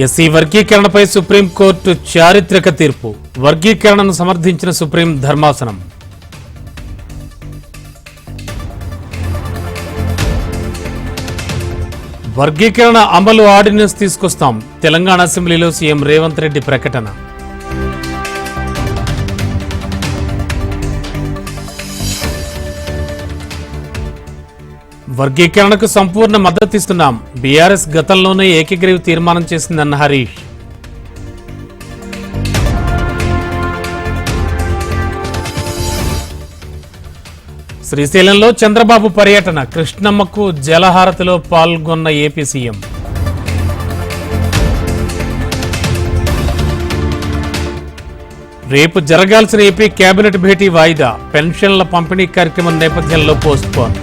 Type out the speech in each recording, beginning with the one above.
SC వర్గీకరణపై supreme court చారిత్రక తీర్పు. వర్గీకరణను సమర్థించిన సుప్రీం ధర్మాసనం. వర్గీకరణ అమలు ఆర్డినెన్స్ తీసుకొస్తాం. తెలంగాణ అసెంబ్లీలో సీఎం రేవంత్ రెడ్డి ప్రకటన. వర్గీకరణకు సంపూర్ణ మద్దతిస్తున్నాం బీఆర్ఎస్ గతంలోనే ఏకగ్రీవ తీర్మానం చేసిందన్న హరీష్. శ్రీశైలంలో చంద్రబాబు పర్యటన కృష్ణమ్మకు జలహారతిలో పాల్గొన్న ఏపీ సీఎం. రేపు జరగాల్సిన ఏపీ కేబినెట్ భేటీ వాయిదా పెన్షన్ల పంపిణీ కార్యక్రమం నేపథ్యంలో పోస్ట్పోన్.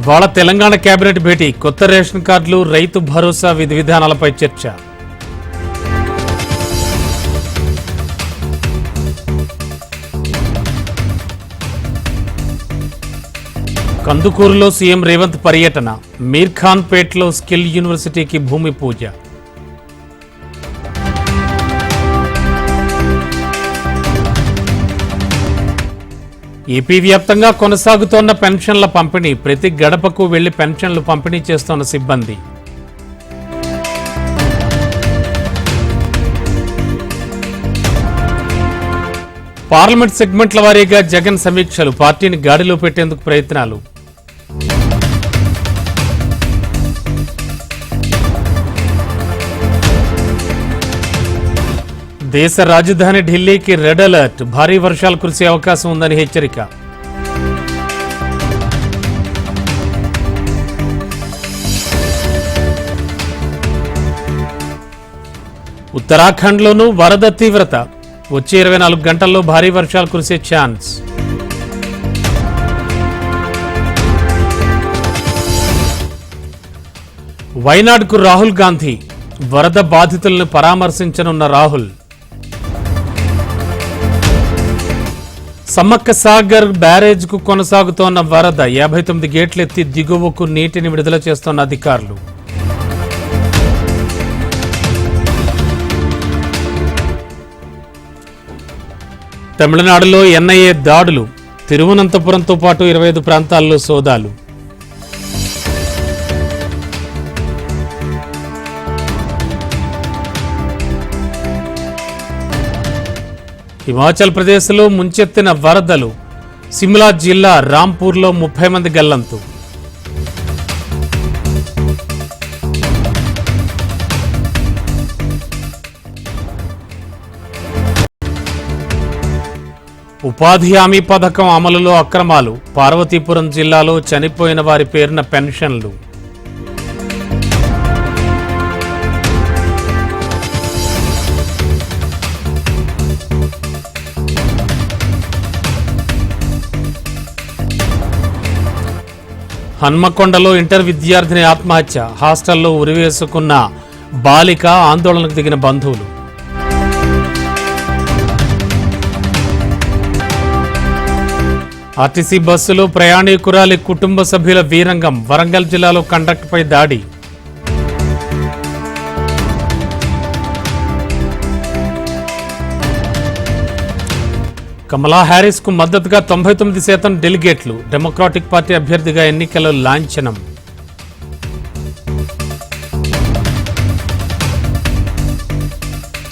ఇవాళ తెలంగాణ కేబినెట్ భేటీ. కొత్త రేషన్ కార్డులు రైతు భరోసా విధి విధానాలపై చర్చ. కందుకూరులో సీఎం రేవంత్ పర్యటన. మీర్ ఖాన్ పేట్లో స్కిల్ యూనివర్సిటీకి భూమి పూజ. ఏపీ వ్యాప్తంగా కొనసాగుతోన్న పెన్షన్ల పంపిణీ ప్రతి గడపకు వెళ్ళి పెన్షన్లు పంపిణీ చేస్తోన్న సిబ్బంది. పార్లమెంట్ సెగ్మెంట్ల వారీగా జగన్ సమీక్షలు పార్టీని గాడిలో పెట్టేందుకు ప్రయత్నాలు. దేశ రాజధాని ఢిల్లీకి రెడ్ అలర్ట్. భారీ వర్షాలు కురిసే అవకాశం ఉందని హెచ్చరిక. ఉత్తరాఖండ్లోనూ వరద తీవ్రత. వచ్చే ఇరవై నాలుగు గంటల్లో భారీ వర్షాలు కురిసే ఛాన్స్. వైనాడ్కు రాహుల్ గాంధీ. వరద బాధితులను పరామర్శించనున్న రాహుల్. సమ్మక్క సాగర్ బ్యారేజ్కు కొనసాగుతోన్న వరద యాభై తొమ్మిది గేట్లెత్తి దిగువకు నీటిని విడుదల చేస్తోన్న అధికారులు. తమిళనాడులో ఎన్ఐఏ దాడులు. తిరువనంతపురంతో పాటు ఇరవై ఐదు ప్రాంతాల్లో సోదాలు. హిమాచల్ ప్రదేశ్లో ముంచెత్తిన వరదలు సిమ్లా జిల్లా రాంపూర్లో ముప్పై మంది గల్లంతు. ఉపాధి హామీ పథకం అమలులో అక్రమాలు. పార్వతీపురం జిల్లాలో చనిపోయిన వారి పేరున పెన్షన్లు. హన్మకొండలో ఇంటర్ విద్యార్థిని ఆత్మహత్య. హాస్టల్లో ఉరివేసుకున్న బాలిక ఆందోళనకు దిగిన బంధువులు. ఆర్టీసీ బస్సులో ప్రయాణికురాలి కుటుంబ సభ్యుల వీరంగం వరంగల్ జిల్లాలో కండక్టర్పై దాడి. కమలా హ్యారిస్కు మద్దతుగా తొంభై తొమ్మిది శాతం డెలిగేట్లు డెమోక్రాటిక్ పార్టీ అభ్యర్థిగా ఎన్నికల్లో లాంఛనం.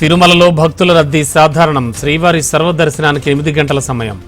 తిరుమలలో భక్తుల రద్దీ సాధారణం. శ్రీవారి సర్వదర్శనానికి ఎనిమిది గంటల సమయం.